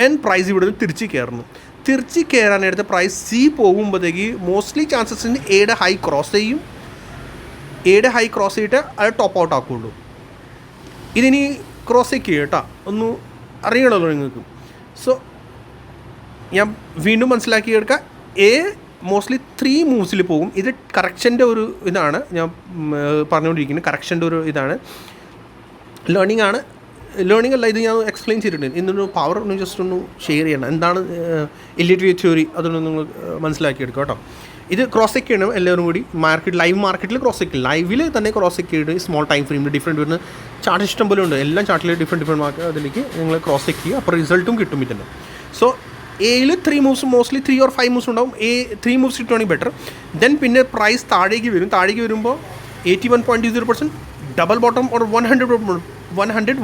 എൻ പ്രൈസ് ഇവിടെ നിന്ന് തിരിച്ച് കയറുന്നു. തിരിച്ച് കയറാനായിട്ട് പ്രൈസ് സി പോകുമ്പോഴത്തേക്ക് മോസ്റ്റ്ലി ചാൻസസിന് എയുടെ ഹൈ ക്രോസ് ചെയ്യും. എയുടെ ഹൈ ക്രോസ് ചെയ്തിട്ട് അത് ടോപ്പ് ഔട്ട് ആക്കുകയുള്ളൂ ഇതിനി ക്രോസ് ചെയ്യുക കേട്ടോ. ഒന്ന് അറിയണമല്ലോ നിങ്ങൾക്ക്? സോ ഞാൻ വീണ്ടും മനസ്സിലാക്കി എടുക്കുക എ മോസ്റ്റ്ലി ത്രീ മൂവ്സിൽ പോകും. ഇത് കറക്ഷന്റെ ഒരു ഇതാണ്. ഞാൻ പറഞ്ഞുകൊണ്ടിരിക്കുന്നത് കറക്ഷന്റെ ഒരു ഇതാണ്. ലേണിംഗ് ആണ്. ലേണിംഗ് അല്ല ഇത് ഞാൻ എക്സ്പ്ലെയിൻ ചെയ്തിട്ടുണ്ട്. ഇന്നൊരു പവർ ഒന്ന് ജസ്റ്റ് ഒന്ന് ഷെയർ ചെയ്യണം. എന്താണ് ഇല്ലിറ്ററി തിയറി അതൊന്ന് നിങ്ങൾ മനസ്സിലാക്കി മനസ്സിലാക്കിയെടുക്കുക കേട്ടോ. ഇത് ക്രോസ് ചെക്ക് ചെയ്യണം എല്ലാവരും കൂടി. മാർക്കറ്റ് ലൈവ് മാർക്കറ്റിൽ ക്രോസ് ചെക്ക് ലൈവിൽ തന്നെ ക്രോസ് ചെക്ക് ചെയ്ത് സ്മോൾ ടൈം ഫ്രെയിമിൽ ഡിഫറെന്റ് വരുന്ന ചാർട്ട് ഇഷ്ടം പോലെ ഉണ്ട്. എല്ലാ ചാർട്ടിലും ഡിഫറെന്റ് ഡിഫറെന്റ് മാർക്ക് അതിലേക്ക് നിങ്ങൾ ക്രോസ് ചെക്ക് ചെയ്യുക. അപ്പോൾ റിസൾട്ടും കിട്ടും ഇതിന്റെ സോ എയിൽ three moves mostly three or five moves ഉണ്ടാവും. എ ത്രീ മൂവ്സ് കിട്ടുവാണെങ്കിൽ ബെറ്റർ ദെൻ പിന്നെ പ്രൈസ് താഴേക്ക് വരും. താഴേക്ക് വരുമ്പോൾ eighty one point zero percent double bottom or one hundred one hundred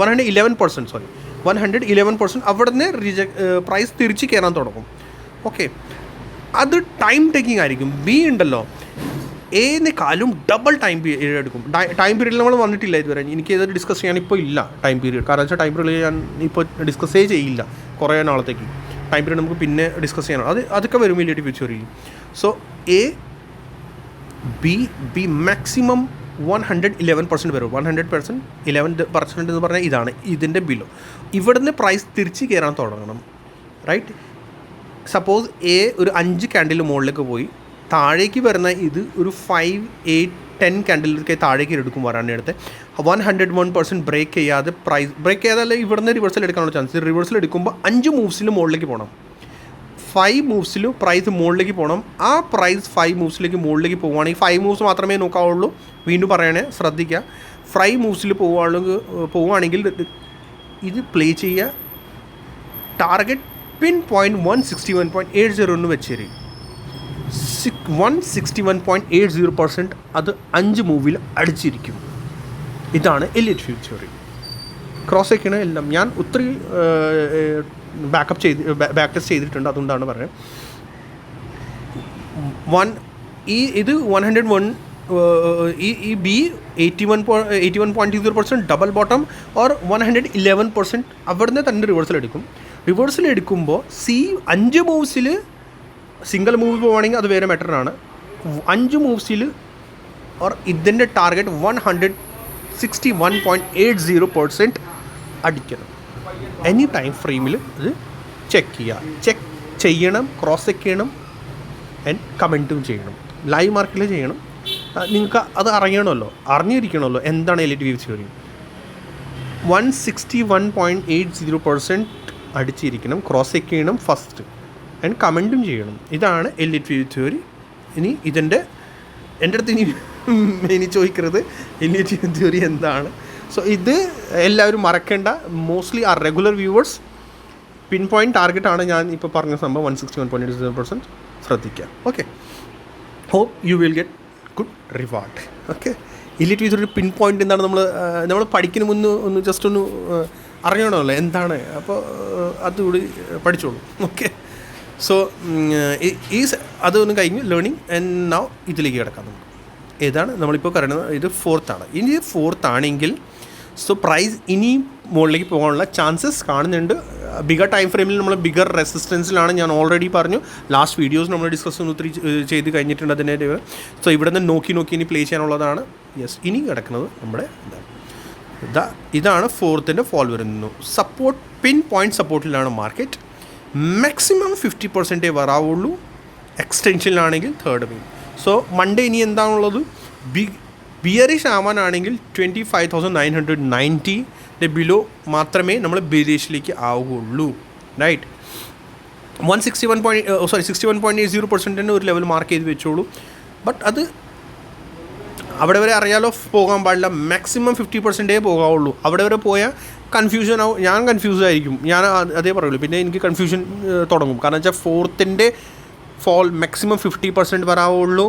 one hundred eleven percent sorry one hundred eleven percent അവിടെ നിന്ന് reject price തിരിച്ച് കയറാൻ തുടങ്ങും. ഓക്കെ അത് ടൈം ടേക്കിംഗ് ആയിരിക്കും. ബി ഉണ്ടല്ലോ. ഏതിനേക്കാളും ഡബിൾ ടൈം പീരീഡ് എടുക്കും. ടൈം പീരീഡിൽ നമ്മൾ വന്നിട്ടില്ല ഇതുവരെ. എനിക്ക് ഇത് ഡിസ്കസ് ചെയ്യാൻ ഇപ്പോൾ ഇല്ല ടൈം പീരീഡ് കാരണം വെച്ചാൽ ടൈം പീരീഡ് ഞാൻ ഇപ്പോൾ ഡിസ്കസ്സേ ചെയ്യില്ല. കുറേ നാളത്തേക്ക്. ടൈം പീരീഡ് നമുക്ക് പിന്നെ ഡിസ്കസ് ചെയ്യണം അത് അതൊക്കെ വരും വലിയ ഫ്യൂച്ചറിൽ so A B B maximum one hundred eleven percent വരും. One hundred percent eleven percent എന്ന് പറഞ്ഞാൽ ഇതാണ് ഇതിന്റെ ബില്ലോ ഇവിടുന്ന് പ്രൈസ് തിരിച്ച് കയറാൻ തുടങ്ങണം. റൈറ്റ് സപ്പോസ് എ ഒരു അഞ്ച് ക്യാൻഡിൽ മുകളിലേക്ക് പോയി താഴേക്ക് വരുന്ന ഇത് ഒരു ഫൈവ് എയ്റ്റ് ടെൻ ക്യാൻഡിലൊക്കെ താഴേക്ക് എടുക്കും വരാനടുത്ത് one hundred one percent break ചെയ്യാതെ പ്രൈസ് ബ്രേക്ക് ചെയ്യാതെ ഇവിടുന്ന് റിവേഴ്സൽ എടുക്കാനുള്ള ചാൻസ് റിവേഴ്സൽ എടുക്കുമ്പോൾ അഞ്ച് മൂവ്സിൽ മുകളിലേക്ക് പോകണം. ഫൈവ് മൂവ്സിൽ പ്രൈസ് മുകളിലേക്ക് പോകണം. ആ പ്രൈസ് ഫൈവ് മൂവ്സിലേക്ക് മുകളിലേക്ക് പോവുകയാണെങ്കിൽ ഫൈവ് മൂവ്സ് മാത്രമേ നോക്കാവുള്ളൂ. വീണ്ടും പറയണേ ശ്രദ്ധിക്കുക. ഫൈവ് മൂവ്സിൽ പോവുകയാണെങ്കിൽ പോവുകയാണെങ്കിൽ ഇത് പ്ലേ ചെയ്യുക. Target pin point one sixty one point eight zero എന്ന് വെച്ചേരി. One sixty one point eight zero percent അത് അഞ്ച് മൂവിൽ അടിച്ചിരിക്കും. ഇതാണ് എലിറ്റ് ഫ്യൂച്ചറി ക്രോസ് ചെക്കണ എല്ലാം ഞാൻ ഒത്തിരി ബാക്കപ്പ് ചെയ്ത് ബാക്ക് ടെസ്റ്റ് ചെയ്തിട്ടുണ്ട് അതുകൊണ്ടാണ് പറയുന്നത്. വൺ ഈ ഇത് വൺ ഹൺഡ്രഡ് വൺ ഈ ഈ B eighty one eighty one point zero percent double bottom or one hundred eleven percent അവിടുന്ന് തന്നെ റിവേഴ്സൽ എടുക്കും. റിവേഴ്സൽ എടുക്കുമ്പോൾ സി അഞ്ച് മൂവ്സിൽ സിംഗിൾ മൂവ് പോവുകയാണെങ്കിൽ അത് വേറെ മെറ്ററാണ് അഞ്ച് മൂവ്സിൽ ഓർ ഇതിന്റെ target one hundred sixty one point eight zero percent അടിക്കണം. എനി ടൈം ഫ്രെയിമിൽ അത് ചെക്ക് ചെയ്യുക. ചെക്ക് ചെയ്യണം ക്രോസ് ചെക്ക് ചെയ്യണം ആൻഡ് കമന്റും ചെയ്യണം. ലൈവ് മാർക്കിൽ ചെയ്യണം. നിങ്ങൾക്ക് അത് അറിയണമല്ലോ. അറിഞ്ഞിരിക്കണമല്ലോ എന്താണ് Elliott wave theory one sixty one point eight zero percent അടിച്ചിരിക്കണം cross check ചെയ്യണം ഫസ്റ്റ് ആൻഡ് കമന്റും ചെയ്യണം. ഇതാണ് എലിറ്റ് വ്യൂ തിയറി ഇനി ഇതിന്റെ എന്റെ അടുത്ത് ഇനി ഇനി ചോദിക്കരുത്. വ്യൂ തിയറി എന്താണ്? സോ ഇത് എല്ലാവരും മറക്കേണ്ട. മോസ്റ്റ്ലി ആ regular viewers pin point target ആണ് ഞാൻ ഇപ്പോൾ പറഞ്ഞ സംഭവം one sixty one point zero പെർസെന്റ് ശ്രദ്ധിക്കുക okay hope you will get good reward okay Elliott with ഒരു പിൻ പോയിന്റ് എന്താണ് നമ്മൾ നമ്മൾ പഠിക്കുന്ന മുന്ന് ഒന്ന് ജസ്റ്റ് ഒന്ന് അറിയണമല്ലോ എന്താണ്. അപ്പോൾ അതുകൂടി പഠിച്ചോളൂ. ഓക്കെ സോ ഈ അതൊന്ന് അതൊന്നും കഴിഞ്ഞ് ലേണിംഗ് ആൻഡ് നൗ ഇതിലേക്ക് കിടക്കാം നമുക്ക്. ഏതാണ് നമ്മളിപ്പോൾ പറയുന്നത്? ഇത് ഫോർത്ത് ആണ്. ഇനി ഫോർത്ത് ആണെങ്കിൽ സോ പ്രൈസ് ഇനിയും മുകളിലേക്ക് പോകാനുള്ള ചാൻസസ് കാണുന്നുണ്ട്. ബിഗർ ടൈം ഫ്രെയിമിൽ നമ്മൾ ബിഗർ റെസിസ്റ്റൻസിലാണ് ഞാൻ ഓൾറെഡി പറഞ്ഞു. ലാസ്റ്റ് വീഡിയോസ് നമ്മൾ ഡിസ്കസ് ഒന്ന് ഒത്തിരി ചെയ്ത് കഴിഞ്ഞിട്ടുണ്ട് അതിന്റെ സോ ഇവിടെ നിന്ന് നോക്കി നോക്കി ഇനി പ്ലേ ചെയ്യാനുള്ളതാണ്. യെസ് ഇനി കിടക്കുന്നത് നമ്മുടെ ഇതാണ് ഇതാ ഇതാണ് ഫോർത്തിന്റെ ഫോൾ വരുന്നു. സപ്പോർട്ട് പിൻ പോയിന്റ് സപ്പോർട്ടിലാണ് മാർക്കറ്റ് മാക്സിമം ഫിഫ്റ്റി പെർസെന്റേ വരാവുള്ളൂ. എക്സ്റ്റൻഷനിലാണെങ്കിൽ തേർഡ് പിൻ സോ മൺഡേ ഇനി എന്താണുള്ളത്? B bearish ആവാനാണെങ്കിൽ twenty five thousand nine hundred നയന്റിന്റെ below മാത്രമേ നമ്മൾ ബിയറിഷിലേക്ക് ആവുകയുള്ളൂ. Right one sixty one point sorry sixty one point eight zero പെർസെന്റിന്റെ ഒരു ലെവൽ മാർക്ക് ചെയ്ത് വെച്ചോളൂ. ബട്ട് അത് അവിടെ വരെ അറിയാലോ പോകാൻ പാടില്ല. മാക്സിമം ഫിഫ്റ്റി പെർസെന്റേ പോകാവുള്ളൂ. അവിടെ വരെ പോയാൽ കൺഫ്യൂഷൻ ആവും. ഞാൻ കൺഫ്യൂസ് ആയിരിക്കും. ഞാൻ അതേ പറയുള്ളൂ. പിന്നെ എനിക്ക് കൺഫ്യൂഷൻ തുടങ്ങും. കാരണം വെച്ചാൽ ഫോർത്തിന്റെ ഫോൾ മാക്സിമം ഫിഫ്റ്റി പെർസെന്റ് വരാവുള്ളൂ.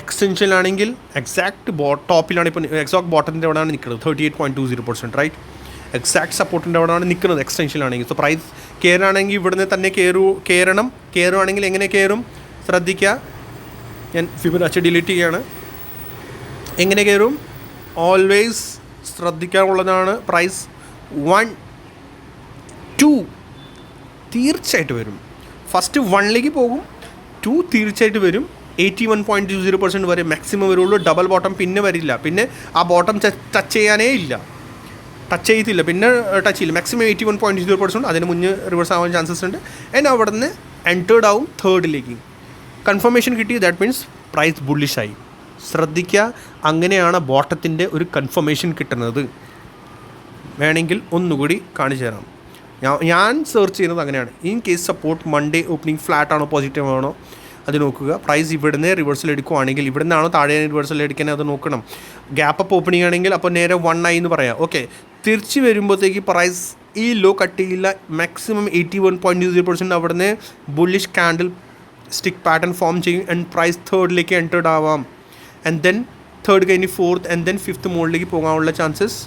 എക്സ്റ്റൻഷനിലാണെങ്കിൽ എക്സാക്ട് ബോ ടോപ്പിലാണ് ഇപ്പോൾ എക്സാക്ട് ബോട്ടത്തിന്റെ അവിടെയാണ് നിൽക്കുന്നത് thirty eight point two zero percent right exact സപ്പോർട്ടിന്റെ അവിടെയാണ് നിൽക്കുന്നത് എക്സ്റ്റൻഷനിലാണെങ്കിൽ സോ പ്രൈസ് കയറുകയാണെങ്കിൽ ഇവിടുന്ന് തന്നെ കയറൂ കയറണം കയറുകയാണെങ്കിൽ എങ്ങനെ കയറും ശ്രദ്ധിക്കുക ഞാൻ ഫിബിനാച്ച് ഡിലീറ്റ് ചെയ്യാണ്. എങ്ങനെ കയറും ഓൾവേസ് ശ്രദ്ധിക്കാനുള്ളതാണ് പ്രൈസ് വൺ ടു തീർച്ചയായിട്ടും വരും. ഫസ്റ്റ് വണ്ണിലേക്ക് പോകും. ടു തീർച്ചയായിട്ടും വരും. Eighty one point two zero percent വരെ മാക്സിമം വരുള്ളൂ. ഡബിൾ ബോട്ടം പിന്നെ വരില്ല. പിന്നെ ആ ബോട്ടം ടച്ച് ചെയ്യാനേ ഇല്ല. ടച്ച് ചെയ്തില്ല പിന്നെ ടച്ച് ചെയ്യില്ല. Maximum eighty one point zero percent അതിന് മുന്നേ റിവേഴ്സ് ആവാൻ ചാൻസസ് ഉണ്ട്. ആൻഡ് അവിടെ നിന്ന് എന്റേർഡ് ആവും തേർഡിലേക്ക് കൺഫർമേഷൻ കിട്ടി. ദാറ്റ് മീൻസ് പ്രൈസ് ബുള്ളിഷായി ശ്രദ്ധിക്കുക അങ്ങനെയാണ് ബോട്ടത്തിന്റെ ഒരു കൺഫർമേഷൻ കിട്ടുന്നത്. വേണമെങ്കിൽ ഒന്നുകൂടി കാണിച്ചു തരാം. ഞാൻ സെർച്ച് ചെയ്യുന്നത് അങ്ങനെയാണ്. In case support Monday opening flat ആണോ പോസിറ്റീവ് ആണോ അത് നോക്കുക. പ്രൈസ് ഇവിടുന്ന് റിവേഴ്സൽ എടുക്കുവാണെങ്കിൽ ഇവിടെ നിന്നാണോ താഴെ റിവേഴ്സൽ എടുക്കാൻ അത് നോക്കണം. ഗ്യാപ്പ് അപ്പ് ഓപ്പണിംഗ് ആണെങ്കിൽ അപ്പോൾ നേരെ വൺ ആയി എന്ന് പറയാം. ഓക്കെ തിരിച്ച് വരുമ്പോഴത്തേക്ക് പ്രൈസ് ഈ ലോ കട്ട് ചെയ്യില്ല. Maximum eighty one point zero percent അവിടുന്ന് bullish candle stick pattern form ചെയ്യും. ആൻഡ് പ്രൈസ് തേർഡിലേക്ക് എന്റേർഡ് ആവാം. ആൻഡ് ദെൻ തേർഡ് കഴിഞ്ഞ് ഫോർത്ത് ആൻഡ് ദെൻ ഫിഫ്ത്ത് മുകളിലേക്ക് പോകാനുള്ള ചാൻസസ്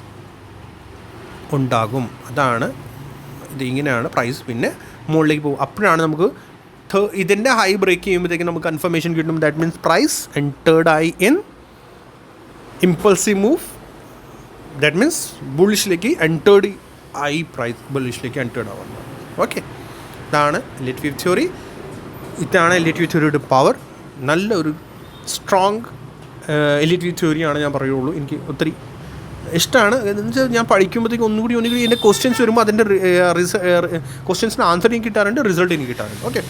ഉണ്ടാകും. അതാണ് ഇത് ഇങ്ങനെയാണ് പ്രൈസ് പിന്നെ മുകളിലേക്ക് പോകും. അപ്പോഴാണ് നമുക്ക് ഇതിന്റെ ഹൈ ബ്രേക്ക് ചെയ്യുമ്പോഴത്തേക്കും നമുക്ക് കൺഫർമേഷൻ കിട്ടും. ദാറ്റ് മീൻസ് പ്രൈസ് എന്റേർഡ് ആയി in impulsive move that means ബുള്ളിഷിലേക്ക് entered I price ബുള്ളിഷിലേക്ക് എന്റേർഡ് ആവുന്നത് ഓക്കെ ഇതാണ് വ്യൂ തിയോറി ഇതാണ് വ്യൂ തിയോറിയുടെ പവർ നല്ലൊരു സ്ട്രോങ് തിയറിയാണ് തിയോറിയാണ് ഞാൻ പറയുള്ളൂ. എനിക്ക് ഒത്തിരി ഇഷ്ടമാണ്. എന്ന് വെച്ചാൽ ഞാൻ പഠിക്കുമ്പോഴത്തേക്ക് ഒന്നുകൂടി ഒന്നുകൂടി എന്റെ ക്വസ്റ്റ്യൻസ് വരുമ്പോൾ അതിന്റെ ക്വസ്റ്റ്യൻസിന് ആൻസർ എനിക്ക് കിട്ടാറുണ്ട് റിസൾട്ട് എനിക്ക് കിട്ടാറുണ്ട്. ഓക്കെ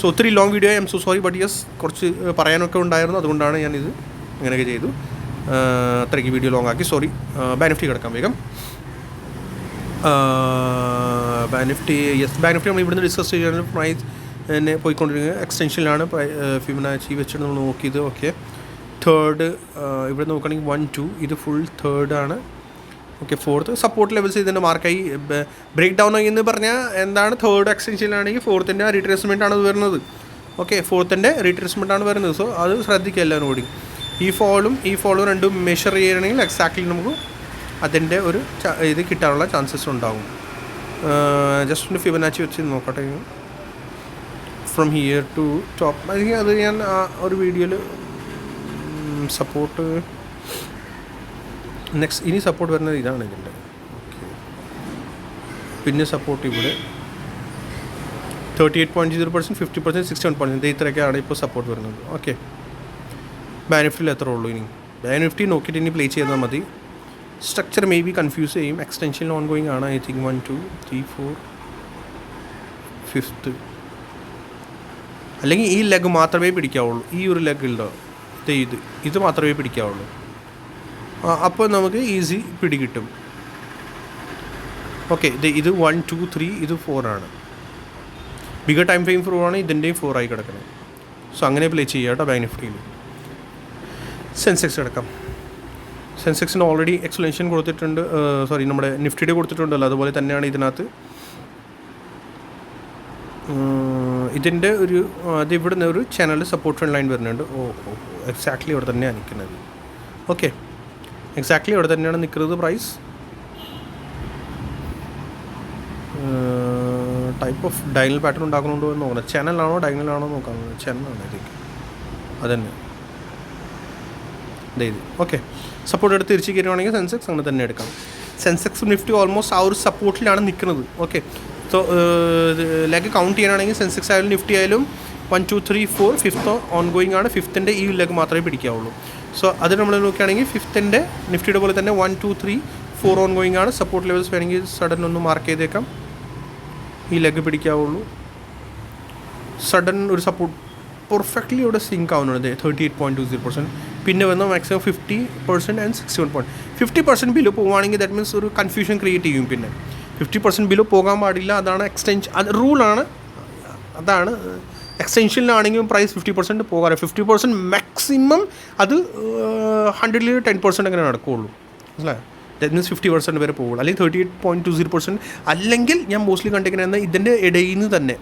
സോ ഒത്തിരി long video I'm so sorry but yes കുറച്ച് പറയാനൊക്കെ ഉണ്ടായിരുന്നു. അതുകൊണ്ടാണ് ഞാനിത് അങ്ങനെയൊക്കെ ചെയ്തു. അത്രയ്ക്ക് വീഡിയോ ലോങ് ആക്കി. സോറി ബെനിഫിറ്റ് കിടക്കാം വേഗം. ബാനിഫ്റ്റി യെസ് ബാനിഫ്റ്റി നമ്മൾ ഇവിടുന്ന് ഡിസ്കസ് ചെയ്യാൻ പ്രൈസ് എന്നെ പോയിക്കൊണ്ടിരിക്കുന്നത് എക്സ്റ്റൻഷനിലാണ് ഫിബനാച്ചി വെച്ചിട്ട് നമ്മൾ നോക്കിയത്. ഓക്കെ തേർഡ് ഇവിടെ നോക്കുകയാണെങ്കിൽ വൺ ടു ഇത് ഫുൾ തേർഡ് ആണ്. ഓക്കെ ഫോർത്ത് സപ്പോർട്ട് ലെവൽസ് ഇതിന്റെ മാർക്കായി ബ്രേക്ക് ഡൗൺ ആയി എന്ന് പറഞ്ഞാൽ എന്താണ് തേർഡ് എക്സ്റ്റൻഷനിലാണെങ്കിൽ ഫോർത്തിന്റെ റീട്രേസ്മെന്റ് ആണ് വരുന്നത്. ഓക്കെ ഫോർത്തിന്റെ റീട്രേസ്മെന്റ് ആണ് വരുന്നത്. സോ അത് ശ്രദ്ധിക്കുക എല്ലാവരും കൂടി. ഈ ഫോളും ഈ ഫോളും രണ്ടും മെഷർ ചെയ്യണമെങ്കിൽ എക്സാക്ട്ലി നമുക്ക് അതിന്റെ ഒരു ഇത് കിട്ടാനുള്ള ചാൻസസ് ഉണ്ടാകും. ജസ്റ്റ് ഒന്ന് ഫിബനാച്ചി വെച്ച് നോക്കട്ടെ. ഫ്രം ഹിയർ ടു ടോപ്പ് അത് ഞാൻ ആ ഒരു വീഡിയോയിൽ സപ്പോർട്ട് നെക്സ്റ്റ് ഇനി സപ്പോർട്ട് വരുന്നത് ഇതാണ് ഇതിന്റെ. ഓക്കെ പിന്നെ സപ്പോർട്ട് ഇവിടെ thirty eight point zero percent fifty percent sixty one percent ഇത്രയൊക്കെയാണ് ഇപ്പോൾ സപ്പോർട്ട് വരുന്നത്. ഓക്കെ ബാനിഫിറ്റിൽ എത്ര ഉള്ളൂ ഇനി? ബാനിഫിറ്റി നോക്കിയിട്ട് ഇനി പ്ലേ ചെയ്താൽ മതി. സ്ട്രക്ചർ മേ ബി കൺഫ്യൂസ് ചെയ്യും. എക്സ്റ്റൻഷൻ ഓൺ ഗോയിങ് ആണ് I think one two three four fifth അല്ലെങ്കിൽ ഈ ലെഗ് മാത്രമേ പിടിക്കാവുള്ളൂ. ഈ ഒരു ലെഗ് ഉണ്ടോ? ഇത് ഇത് മാത്രമേ പിടിക്കാവുള്ളൂ. അപ്പോൾ നമുക്ക് ഈസി പിടികിട്ടും. ഓക്കെ ഇത് ഇത് വൺ ടു ത്രീ ഇത് ഫോർ ആണ്. ബിഗർ ടൈം ഫ്രെയിം ഫോർ ആണ് ഇതിന്റെയും ഫോർ ആയി കിടക്കുന്നത്. സോ അങ്ങനെ പ്ലേ ചെയ്യുക കേട്ടോ ബാങ്ക് നിഫ്റ്റിയിൽ സെൻസെക്സ് കിടക്കാം സെൻസെക്സിന് ഓൾറെഡി എക്സ്പ്ലനേഷൻ കൊടുത്തിട്ടുണ്ട് സോറി നമ്മുടെ നിഫ്റ്റിയുടെ കൊടുത്തിട്ടുണ്ടല്ലോ അതുപോലെ തന്നെയാണ് ഇതിനകത്ത്. ഇതിന്റെ ഒരു അത് ഇവിടുന്ന് ഒരു ചാനൽ സപ്പോർട്ട് ലൈൻ വരുന്നുണ്ട്. ഓ ഓ എക്സാക്ട്ലി ഇവിടെ തന്നെയാണ് നിൽക്കുന്നത്. ഓക്കെ എക്സാക്ട്ലി ഇവിടെ തന്നെയാണ് നിൽക്കുന്നത് price type of diagonal pattern ഉണ്ടാക്കുന്നുണ്ടോ എന്ന് നോക്കണം. ചാനലാണോ ഡൈനലാണോ നോക്കാം. ചാനലാണ് ഇതൊക്കെ അതന്നെ. ഇത്. ഓക്കെ സപ്പോർട്ട് എടുത്ത് തിരിച്ച് കയറുവാണെങ്കിൽ സെൻസെക്സ് അങ്ങനെ തന്നെ എടുക്കാം. സെൻസെക്സ് നിഫ്റ്റി ഓൾമോസ്റ്റ് ആ ഒരു സപ്പോർട്ടിലാണ് നിൽക്കുന്നത്. ഓക്കെ സോ ലെഗ് കൗണ്ട് ചെയ്യാനാണെങ്കിൽ സെൻസെക്സ് ആയാലും നിഫ്റ്റി ആയാലും one two three four fifth on going ആണ് ഫിഫ്ത്തിന്റെ ഈ ലെഗ് മാത്രമേ പിടിക്കാവുള്ളൂ. സോ അത് നമ്മൾ നോക്കുകയാണെങ്കിൽ ഫിഫ്ത്തിന്റെ നിഫ്റ്റിയുടെ പോലെ തന്നെ one two three four on going ആണ്. സപ്പോർട്ട് ലെവൽസ് വേണമെങ്കിൽ സഡൻ ഒന്ന് മാർക്ക് ചെയ്തേക്കാം. ഈ ലെഗ് പിടിക്കാവുള്ളൂ. സഡൻ ഒരു സപ്പോർട്ട് പെർഫെക്റ്റ്ലി ഇവിടെ സിങ്ക് ആവുന്നുണ്ട്. Thirty eight point two zero percent പിന്നെ വന്ന maximum fifty percent and sixty one point fifty percent below പോവുകയാണെങ്കിൽ ദാറ്റ് മീൻസ് ഒരു കൺഫ്യൂഷൻ ക്രിയേറ്റ് ചെയ്യും പിന്നെ. ഫിഫ്റ്റി പെർസെന്റ് ബിലോ പോകാൻ പാടില്ല അതാണ് എക്സ്റ്റെൻഷൻ അത് റൂളാണ് അതാണ് എക്സ്റ്റെൻഷനിലാണെങ്കിലും പ്രൈസ് ഫിഫ്റ്റി പെർസെന്റ് പോകാറ്. ഫിഫ്റ്റി പെർസെന്റ് മാക്സിമം അത് ഹൺഡ്രഡിൽ ടെൻ പെർസെന്റ് അങ്ങനെ നടക്കുകയുള്ളൂ മനസ്സിലായോ? ദറ്റ് മീൻസ് ഫിഫ്റ്റി പെർസെന്റ് വരെ പോകുള്ളൂ. അല്ലെങ്കിൽ thirty eight point two zero percent അല്ലെങ്കിൽ ഞാൻ മോസ്റ്റ്ലി കണ്ടിരിക്കുന്നത് ഇതിന്റെ ഇടയിൽ നിന്ന് തന്നെ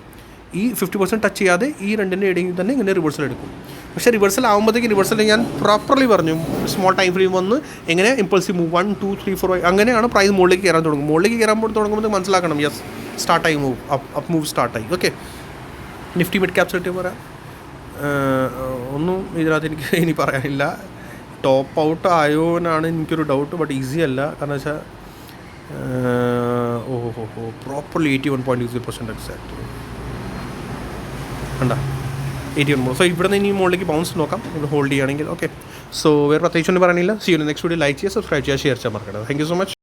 ഈ ഫിഫ്റ്റി പെർസെന്റ് ടച്ച് ചെയ്യാതെ ഈ രണ്ടിന്റെ ഇടയിൽ തന്നെ ഇങ്ങനെ റിവേഴ്സൽ എടുക്കും. പക്ഷേ റിവേഴ്സൽ ആകുമ്പോഴത്തേക്ക് റിവേഴ്സൽ ഞാൻ പ്രോപ്പർലി പറഞ്ഞു. സ്മോൾ ടൈം ഫ്രെയിം വന്ന് എങ്ങനെ impulsive move one two three four അങ്ങനെയാണ് പ്രൈസ് മുകളിലേക്ക് കയറാൻ തുടങ്ങും. മുകളിലേക്ക് കയറാൻ തുടങ്ങുമ്പോൾ മനസ്സിലാക്കണം യെസ് സ്റ്റാർട്ടായി മൂവ് അപ്പ് അപ്പ് മൂവ് സ്റ്റാർട്ടായി ഓക്കെ നിഫ്റ്റി മിഡ് ക്യാപ്സ് കിട്ടിയ പറയാം? ഒന്നും ഇതിനകത്ത് എനിക്ക് ഇനി പറയാനില്ല. ടോപ്പ് ഔട്ട് ആയോ എന്നാണ് എനിക്കൊരു ഡൗട്ട് ബട്ട് ഈസി അല്ല. കാരണം വെച്ചാൽ ഓഹോ ഹോ properly eighty one point six percent exact കണ്ട? എയ്റ്റി വൺ സോ ഇവിടെ നിന്ന് ഇനി മുകളിലേക്ക് ബൗൺസ് നോക്കാം. നിങ്ങൾ ഹോൾഡ് ചെയ്യുകയാണെങ്കിൽ ഓക്കെ സോ വേറെ പ്രത്യേകിച്ച് ഒന്നും പറയാനില്ല see you next video like ചെയ്യുക സബ്സ്ക്രൈബ് ചെയ്യുക ഷെയർ ചെയ്യാൻ മറക്കരുത്. Thank you so much